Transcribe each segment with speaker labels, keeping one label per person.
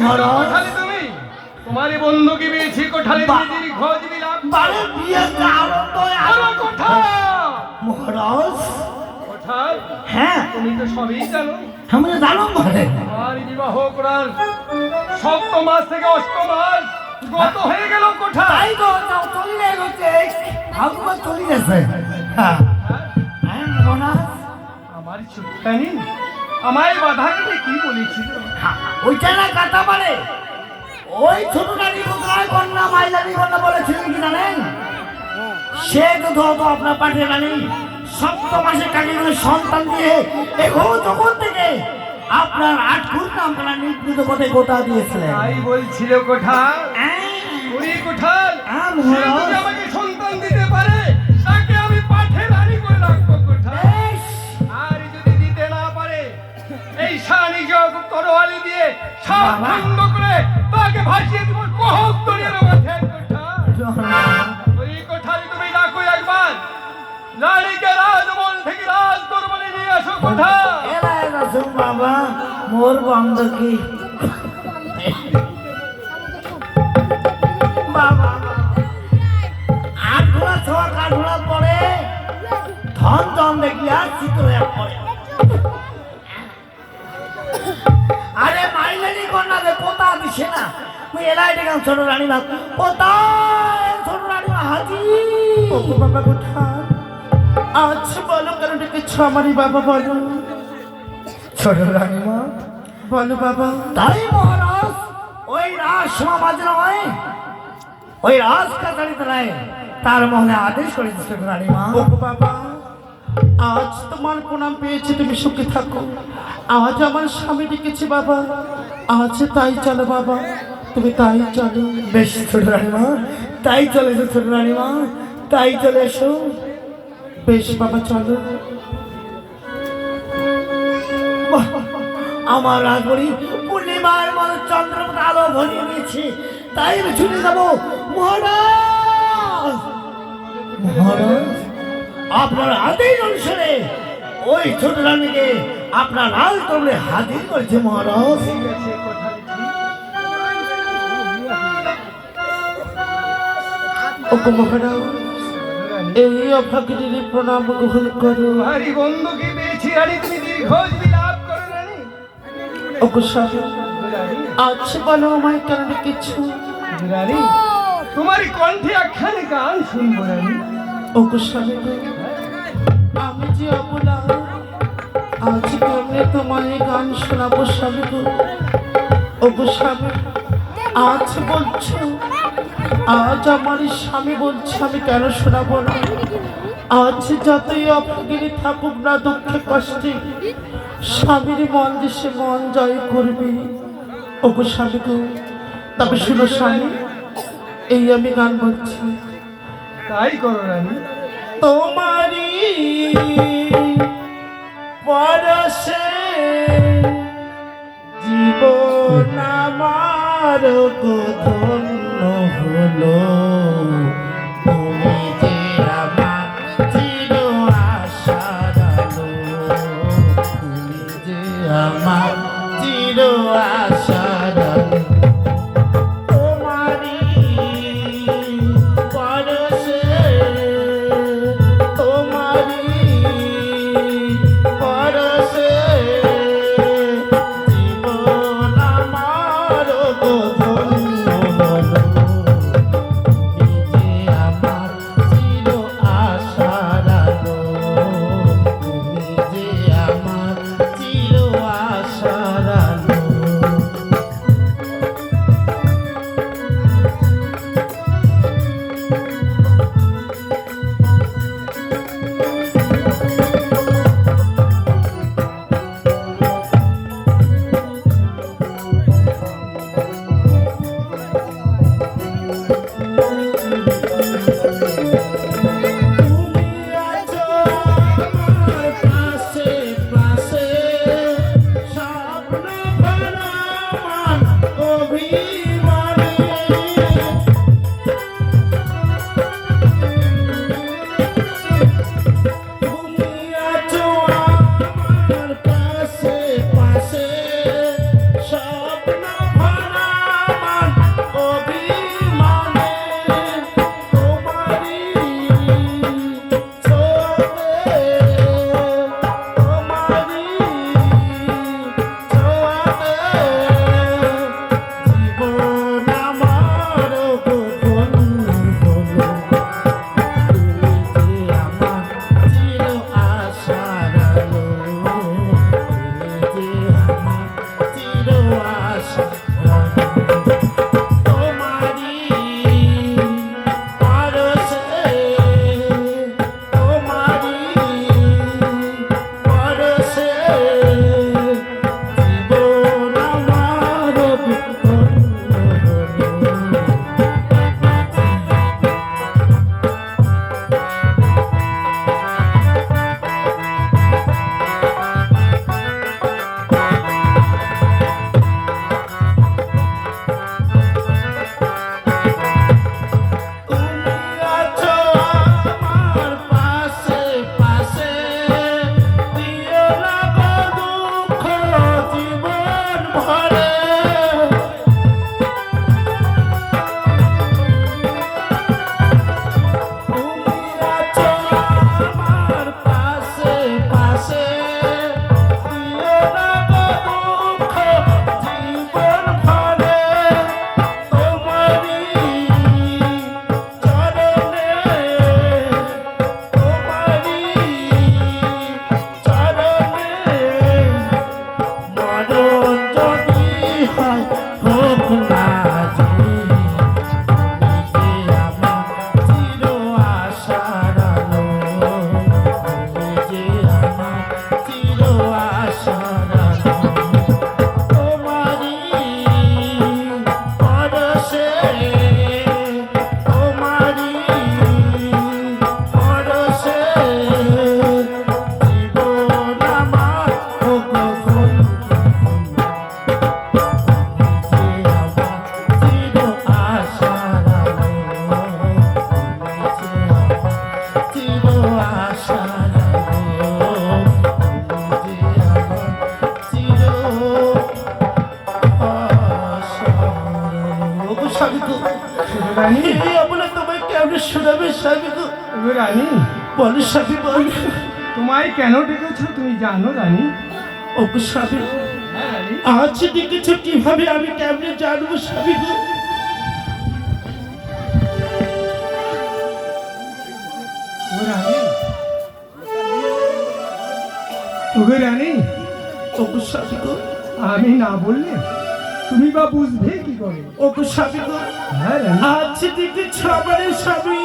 Speaker 1: মহারাজ।
Speaker 2: তোমারই বন্ধুকে পেয়েছি কোঠালি দিদির খোঁজ বিলাপ
Speaker 1: বারে বিয়েতে আনন্দ
Speaker 2: বলো কোঠা!
Speaker 1: মহারাজ।
Speaker 2: কোঠাল
Speaker 1: হ্যাঁ।
Speaker 2: তুমি তো সবই জানো।
Speaker 1: আমি তো জানো মানে
Speaker 2: আমার বিবাহ করার সপ্তম মাস থেকে অষ্টম মাস গত হয়ে গেল কোঠা।
Speaker 1: তাই তো তাও চলে গেছে ভাগবত চলে গেছে হ্যাঁ। হ্যাঁ, মহারাজ।
Speaker 2: আমার চুপটানি আমায় বাধা দিতে কি বলেছিল
Speaker 1: হ্যাঁ, ওইটা না কাটা পারে ওই ছোট নারী কোথায় কন্যা মাইলারি কন্যা বলেছিলেন কি জানেন? সে তো ধরো আপনার পাঠিয়ে নানি সপ্ত মাসে কাটিয়ে গেলে সন্তান দিয়ে এখন তখন থেকে আপনার আট নাম আপনার নির্মিত পথে গোটা দিয়েছিলেন।
Speaker 2: তাই বলছিল কোঠা
Speaker 1: হ্যাঁ,
Speaker 2: ওরে কোঠাল।
Speaker 1: হ্যাঁ।
Speaker 2: যদি আমাকে সন্তান দিতে সাত। খণ্ড করে তাকে ভাসিয়ে দিব। কহক তরিয়ে দেবো ধ্যান ওই কোঠায় তুমি ডাকো একবার। রানীকে রাজমহল থেকে রাজ দরবারে নিয়ে আসো কোঠা।
Speaker 1: এলা এলা বাবা, মোর বন্ধ কি? ধন ধন দেখি আর চিত্র এক কন্যা দে পোতা দিছে না। মুই এলাই দেখাম ছোট রানী মা পোতা ছোট রানী মা হাজি
Speaker 3: বাবা কোথায় আচ্ছা বলো কেন ডেকেছ আমারই বাবা বলো।
Speaker 1: ছোট রানী মা
Speaker 3: বলো বাবা।
Speaker 1: তাই মহারাজ ওই রাজ সমাজ নয়। ওই রাজ কাছারিতে নয়। তার মহলে আদেশ করে দিচ্ছে রানীমা।
Speaker 3: ও বাবা। আজ তোমার প্রণাম পেয়েছি, তুমি সুখে থাকো। আজ আমার স্বামী ডেকেছে বাবা। আজ তাই চলো বাবা। তুমি তাই চলো।
Speaker 1: বেশ ছোট রানীমা, তাই চলে এসো ছোট রানীমা, তাই চলে এসো।
Speaker 3: বেশ বাবা, চলো।
Speaker 1: আমার রাজবড়ি পূর্ণিমার মতো চন্দ্রপথ আলো ভরিয়ে নিয়েছি তাই আমি ছুটে যাব। মহারাজ! মহারাজ! আপনার আদেশ অনুসারে ওই ছোট রানীকে আপনার লাল তবলে হাজির করেছে মহারাজ।
Speaker 3: এই অভাগিনীর প্রণাম গ্রহণ করো।
Speaker 2: তোমারই বন্ধুকে পেয়েছি রানী তুমি দীর্ঘজ বিলাপ করো রানী।
Speaker 3: ও গো স্বামী
Speaker 2: রানী
Speaker 3: আজ বলো আমায় কেন ডেকেছো
Speaker 2: রানী তোমারই কণ্ঠে একখানে গান শুনব রানী।
Speaker 3: আমি যে অবলা আজ কেমনে তোমায় গান শোনাবো স্বামী গো স্বামী আজ বলছো আজ আমার স্বামী বলছে আমি কেন শোনাবো না? আজ যতই অভাগিনী থাকুক না দুঃখে কষ্টে স্বামীর মন সে মন জয় করবে। ও গো স্বামী গো তবে শুনো স্বামী এই আমি গান বলছি।
Speaker 2: তাই করো রানী।
Speaker 3: তোমারি পরশে জীবন আমার ধন্য হলো।
Speaker 2: কেন ডেকেছো তুমি জানো রানী?
Speaker 3: ওগো স্বামী
Speaker 2: হ্যাঁ
Speaker 3: আজ কীভাবে? আমি কেমনে জানব স্বামী? গো
Speaker 2: ওগো রানী। ওগো
Speaker 3: স্বামী গো।
Speaker 2: আমি না বললে তুমি বা বুঝবে কি করে?
Speaker 3: ওগো স্বামী গো।
Speaker 2: হ্যাঁ রানী।
Speaker 3: আজ দেখেছ আমার স্বামী।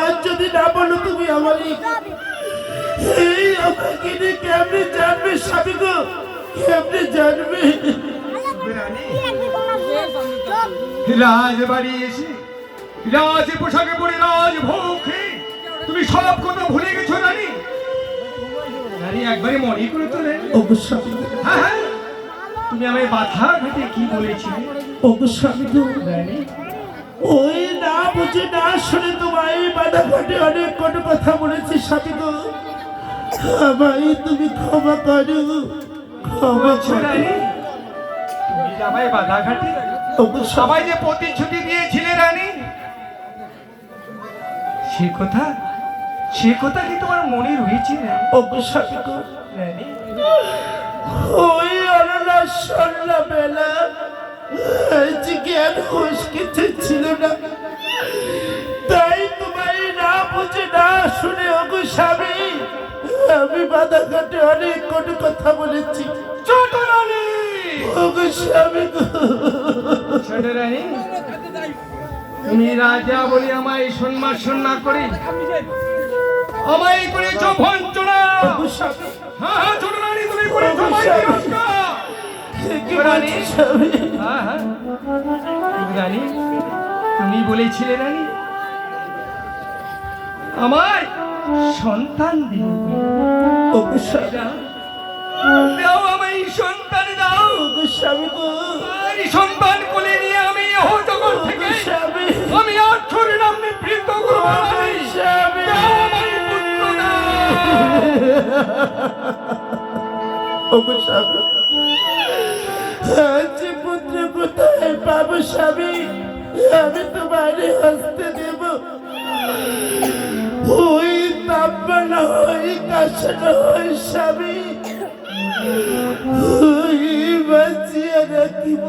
Speaker 3: আজ যদি না বলো তুমি আমার। এই- আমাকে নিয়ে কেমনে জানবে স্বামী গো? কেমনে জানবে?
Speaker 2: রাজবাড়ি এসে রাজ পোশাকে পরে রাজভোগ খেয়ে তুমি সব কথা ভুলে গেছো রানী? রানী একবারে মনে করে তো
Speaker 3: গো
Speaker 2: হ্যাঁ হ্যাঁ। তুমি আমায় বাধা ঘাটে কি বলেছিলে?
Speaker 3: গো
Speaker 2: রানী।
Speaker 3: ওই না বুঝে না শুনে তোমায় বাধা ঘটে অনেক কোনো কথা বলেছি স্বামী গো। আমায় তুমি ক্ষমা করো ক্ষমা করো
Speaker 2: রানী তুমি যে আমায় বাধা ঘাটে
Speaker 3: ওগো স্বামী
Speaker 2: সবাই যে প্রতিশ্রুতি দিয়েছিলে রানী সে কথা সে কথা কি তোমার মনে রয়েছে
Speaker 3: ওই অনলা সন্ধ্যা বেলা যে জ্ঞান হুশ কিছু ছিল না। তাই তোমায় না বুঝে না শুনে ওগো স্বামী আমি বাধা ঘাটে অনেক কোনো কথা বলেছি।
Speaker 2: ছোট রানী!
Speaker 3: ওগো স্বামী
Speaker 2: ছোট রানী তুমি রাজা বলে আমায় সম্মাসন না করে। আমায় করেছ হ্যাঁ হ্যাঁ ছোট রানী তুমি করেছ হ্যাঁ হ্যাঁ। রানী তুমি বলেছিলে রানী? আমার সন্তান দিও
Speaker 3: ওগো
Speaker 2: দাও আমায় সন্তান দাও।
Speaker 3: ওগো স্বামী গো।
Speaker 2: সন্তান কোলে নিয়ে আমি থেকে
Speaker 3: স্বামী।
Speaker 2: আমি অক্ষর নাম নিবৃত্ত করব রানী।
Speaker 3: স্বামী।
Speaker 2: দাও। পুত্র
Speaker 3: কোথায় পাবো স্বামী? আমি তোমার হস্তে দেব। ওই ওই কাশানো ওই স্বামী। ওই বাঁচিয়ে রাখিব।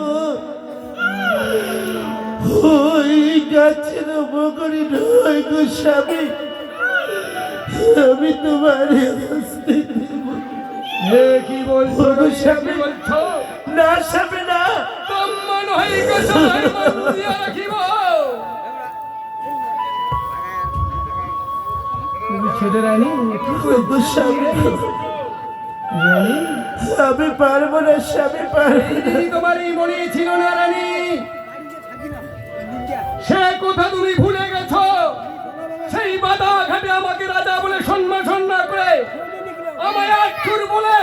Speaker 3: ওই গাছের বগরি নয় গো স্বামী। আমি তোমার হস্তে দেব।
Speaker 2: কি বলছো?
Speaker 3: স্বামী।
Speaker 2: বলছো?
Speaker 3: না স্বামী না।
Speaker 2: সম্মান হয়ে গেছে রাখিব। ছোট রানী
Speaker 3: স্বামী
Speaker 2: রানী
Speaker 3: আমি পারব না স্বামী পারব
Speaker 2: তোমার এই মনে ছিল না রানী? সে কথা তুমি ভুলে গেছো? সেই বাধা ঘাটে আমাকে রাজা বলে সম্মান না করে আমায় আক্ষর বলে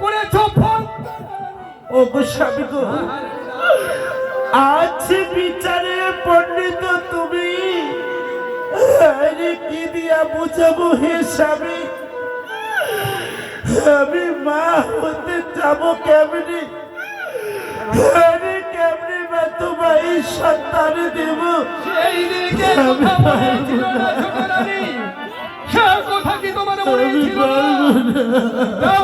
Speaker 2: করেছ ফোন
Speaker 3: ওগো স্বামী গো আজ বিচারে পণ্ডিত তুমি আরে কি দিয়া বুঝাবো হে স্বামী? আমি মা হতে যাব কেমনি? আরে কেমনি সন্তান দেবো?
Speaker 2: কথা মনে কি তোমার মনে ছিল? না।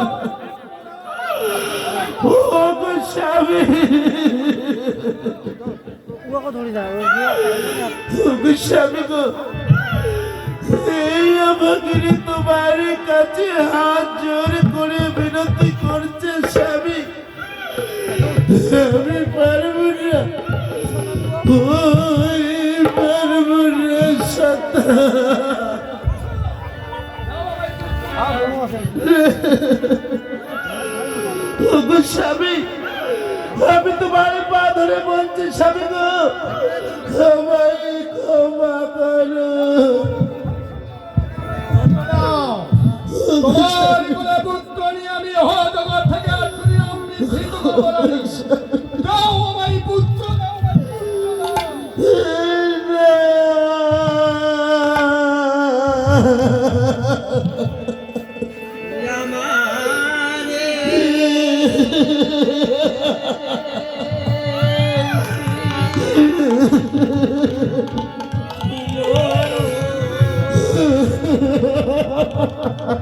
Speaker 3: ওগো স্বামী। স্বামী গো। আমাকে তোমার কাছে হাত জোর করে বিনতি করছে স্বামী। আমি পারব না। স্বামী, আমি তোমার পা ধরে বলছি, স্বামী গো। আমায় ক্ষমা করো।
Speaker 2: দাও আমায় পুত্র দাও
Speaker 3: Ha ha ha ha!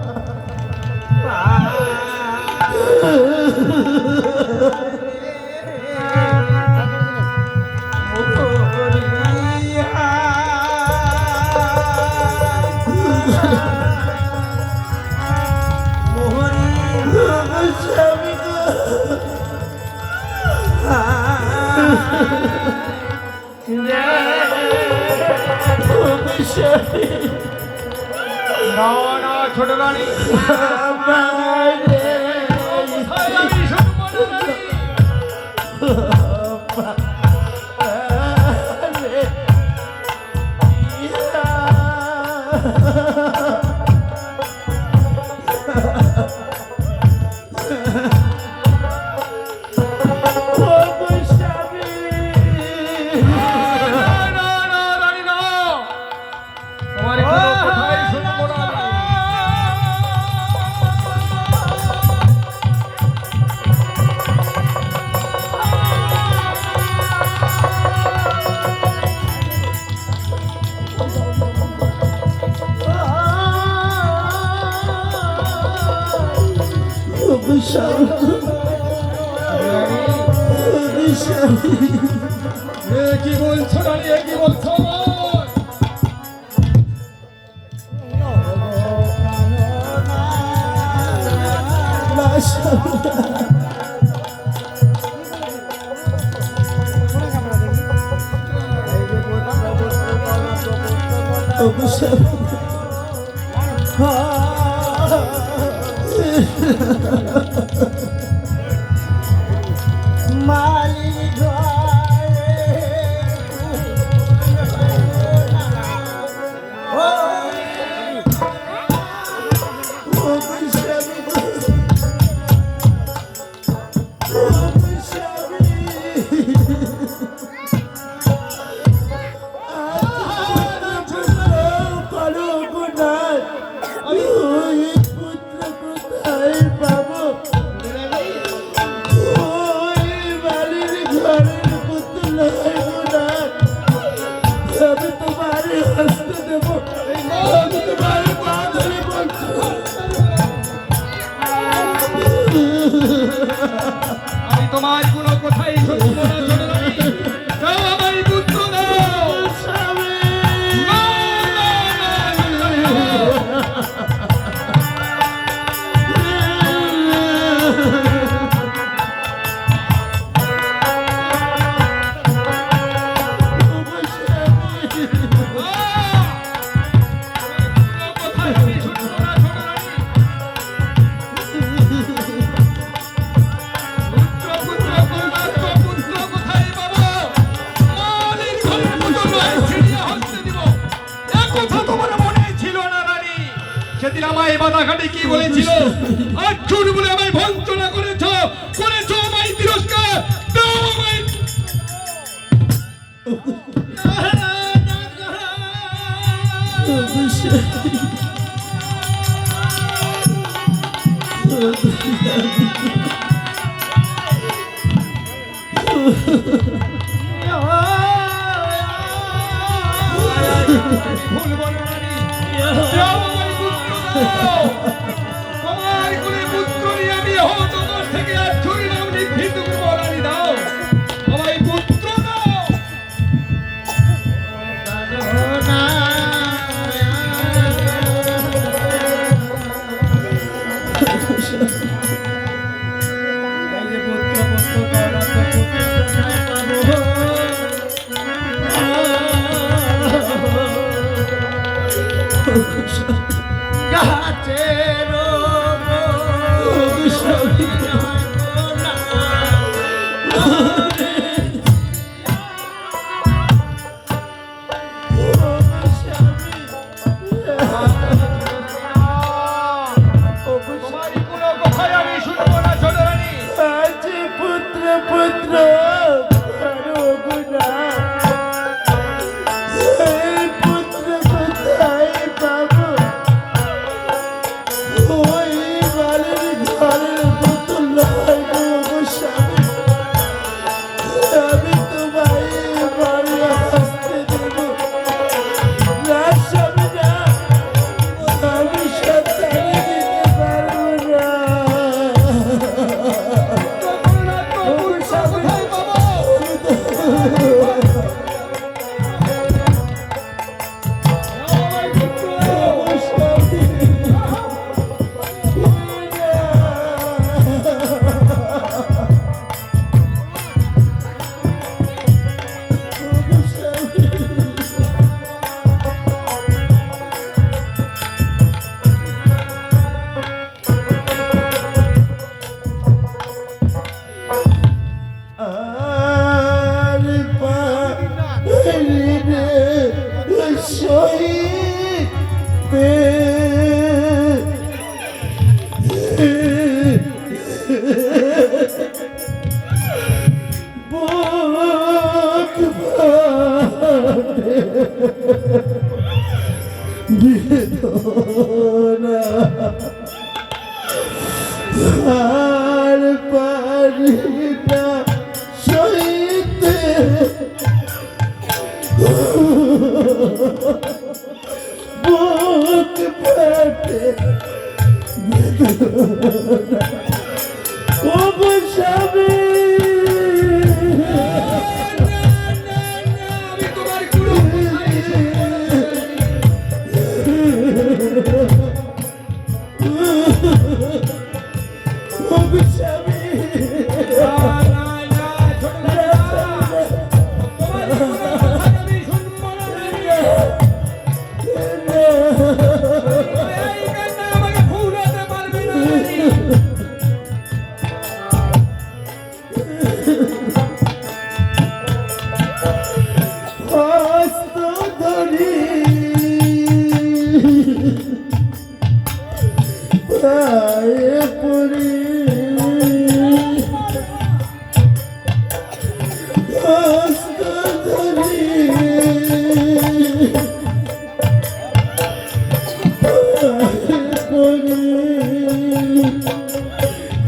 Speaker 3: ভুল বলো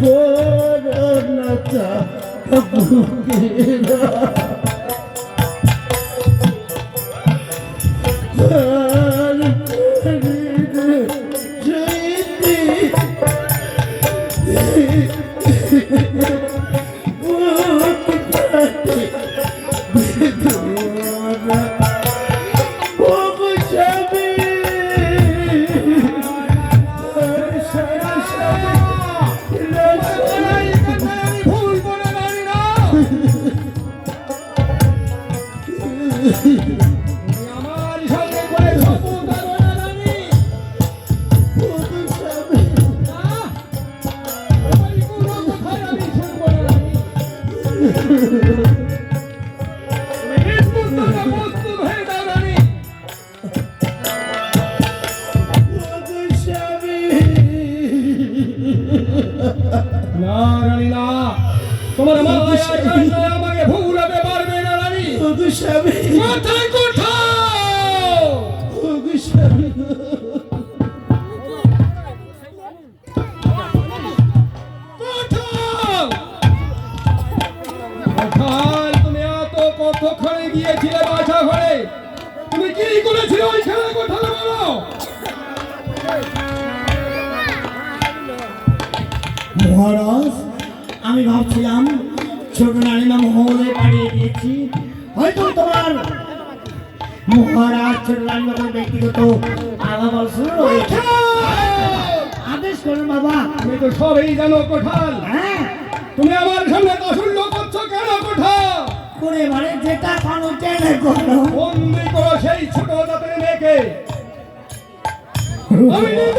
Speaker 3: করোনাটা বুকেরা
Speaker 2: না, রানী, না। তোমার আমাকে ভুলাতে পারবে না, রানী।
Speaker 3: বুক
Speaker 1: আমি ভাবছিলাম ছোট নারীমা মহলে পাঠিয়ে দিয়েছি। হয়তো তোমার মহারাজ ছোট নারীমাকে ব্যক্তিগত আলাপ শুরু আদেশ করুন বাবা।
Speaker 2: তুমি তো সবই জানো কোঠাল।
Speaker 1: হ্যাঁ।
Speaker 2: তুমি আমার সামনে তাসুল্য করছ কেন কোঠাল?
Speaker 1: করে মানে যেটা কানো টেনে করো।
Speaker 2: বন্দি করো সেই ছোট জাতের মেয়েকে। আমি নিব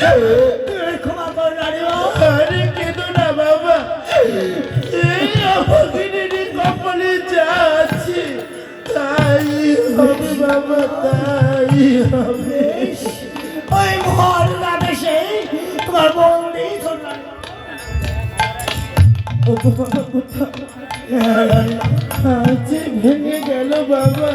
Speaker 1: ক্ষমা কর রানীমা
Speaker 3: আরে কেঁদো না বাবা। এই নিয়ে কপালে যা আছে তাই হবে বাবা তাই হবে।
Speaker 1: ওই মহারাজের আদেশে তোমার বন্দি
Speaker 3: ওগো আজ ভেঙে গেল বাবা।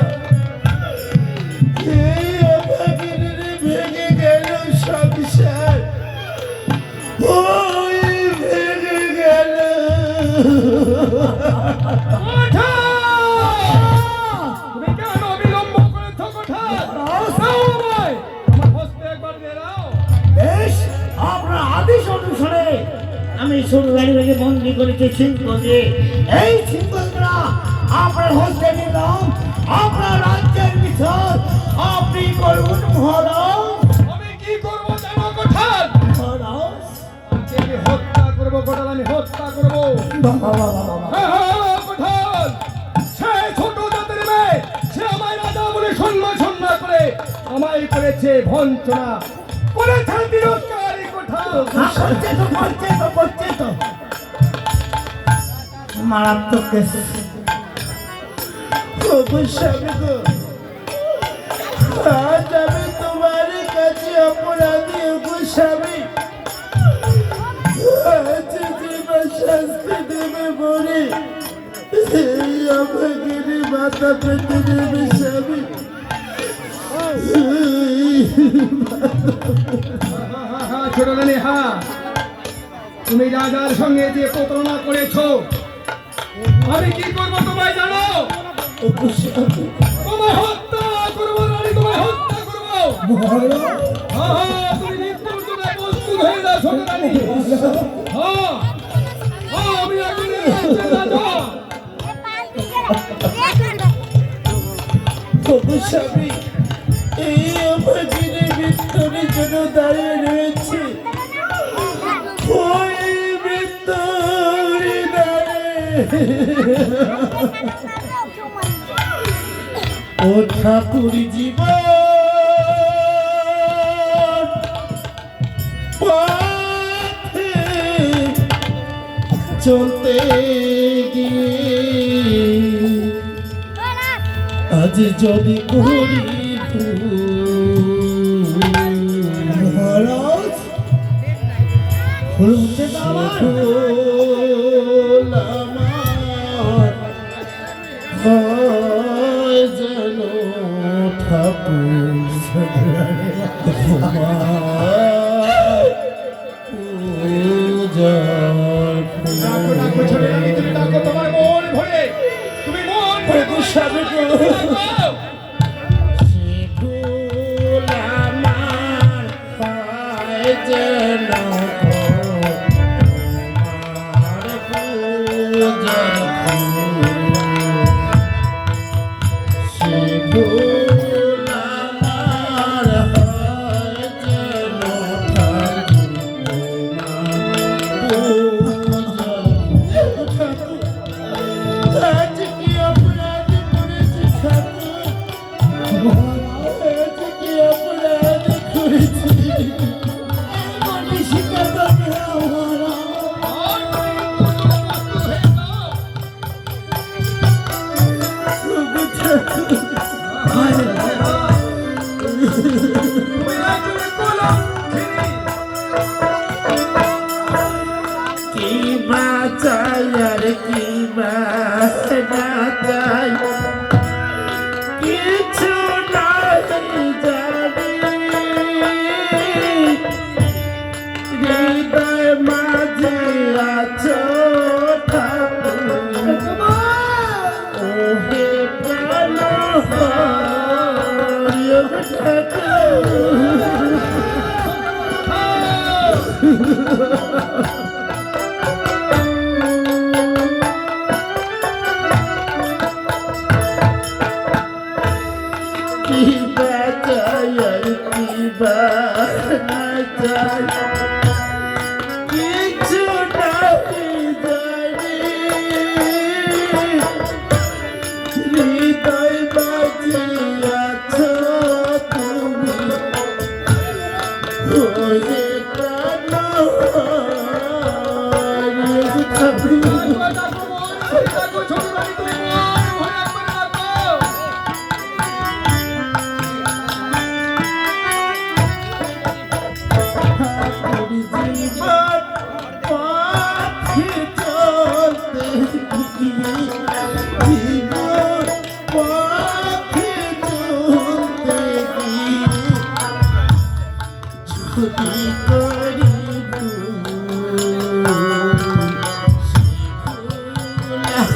Speaker 1: আমি ছোট গাড়িটাকে বন্দি করেছি সিংহকে এই সিংহরা আপনার হস্তে নিলাম আপনার রাজ্যের বিচার আপনি করুন মহারাজ।
Speaker 2: আমি কি করব জানো কোঠাল
Speaker 1: মহারাজ।
Speaker 2: আমি হত্যা করব কোঠাল আমি হত্যা করব। বাবা বাবা বাবা করেছে ভঞ্চনা। করেছেন বিরোধকারী কোথাও
Speaker 1: হ্যাঁ, করছে তো করছে তো করছে তো। মারাত্মক
Speaker 3: আজ আমি তোমার কাছে অপরাধী গোস্বামী শাস্তি দেবে বলে আমাকে পেতে দেবে স্বামী।
Speaker 2: ছোট রানী হা। তুমি রাজার সঙ্গে যে প্রতারণা করেছ আমি কি করব তোমায় জানো?
Speaker 3: তোমার মাধুরী জীবন। চলতে গিয়ে আজ যদি করি মহারাজ
Speaker 1: হচ্ছে
Speaker 3: যেন
Speaker 2: puppies.
Speaker 3: Oh, की बचाई की बचाई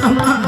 Speaker 3: あ!